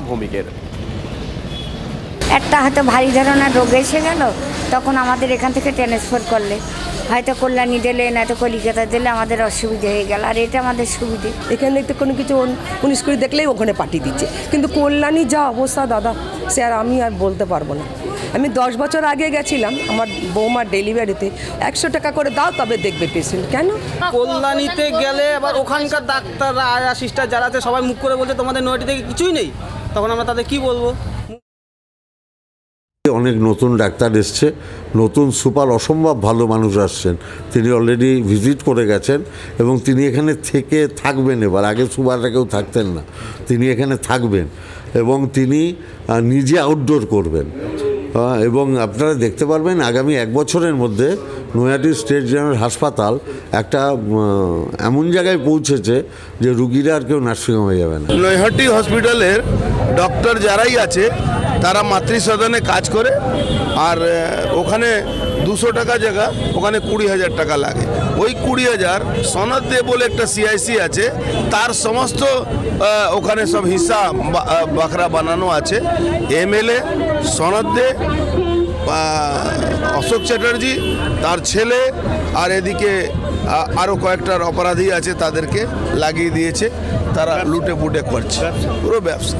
ভৌমিকের। একটা হয়তো ভারী ধরনের রোগ এসে গেল তখন আমাদের এখান থেকে ট্রান্সফার করলে। হয়তো কল্যাণী দিলে নয়তো কলিকাতা দিলে আমাদের অসুবিধা হয়ে গেল আর এটা আমাদের সুবিধে। এখানে তো কোনো কিছু উন- উনিশ কুড়ি দেখলেই ওখানে পাঠিয়ে দিচ্ছে। কিন্তু কল্যাণী যা অবস্থা দাদা সে আর আমি আর বলতে পারব না। আমি দশ বছর আগে গেছিলাম আমার বৌমার ডেলিভারিতে। একশো টাকা করে দাও তবে দেখবে পেশেন্ট কেন? কল্যাণীতে গেলে আবার ওখানকার ডাক্তাররা আয়া সিস্টার যারা আছে সবাই মুখ করে বলছে তোমাদের নয়টি থেকে কিছুই নেই। তখন আমরা তাদের কি বলব? অনেক নতুন ডাক্তার এসছে নতুন সুপার অসম্ভব ভালো মানুষ আসছেন। তিনি অলরেডি ভিজিট করে গেছেন এবং তিনি এখানে থেকে থাকবেন এবার। আগে সুপারটা কেউ থাকতেন না। তিনি এখানে থাকবেন এবং তিনি নিজে আউটডোর করবেন। এবং আপনারা দেখতে পারবেন আগামী এক বছরের মধ্যে নৈহাটি স্টেট জেনারেল হাসপাতাল একটা এমন জায়গায় পৌঁছেছে যে রুগীরা আর কেউ নার্সিংহোমে যাবে না। নৈহাটি হসপিটালের ডক্টর যারাই আছে, তারা মাতৃসদনে কাজ করে, আর ওখানে দুশো টাকা জায়গা, ওখানে কুড়ি হাজার টাকা লাগে। ওই কুড়ি হাজার সনদ দে বলে একটা সিআইসি আছে, তার সমস্ত ওখানে সব হিসা বাখরা বানানো আছে। এমএলএ সনদ দে অশোক চ্যাটার্জি, তার ছেলে, আর এদিকে আরও কয়েকটার অপরাধী আছে তাদেরকে লাগিয়ে দিয়েছে। তারা লুটে পুটে করছে। পুরো ব্যবসা।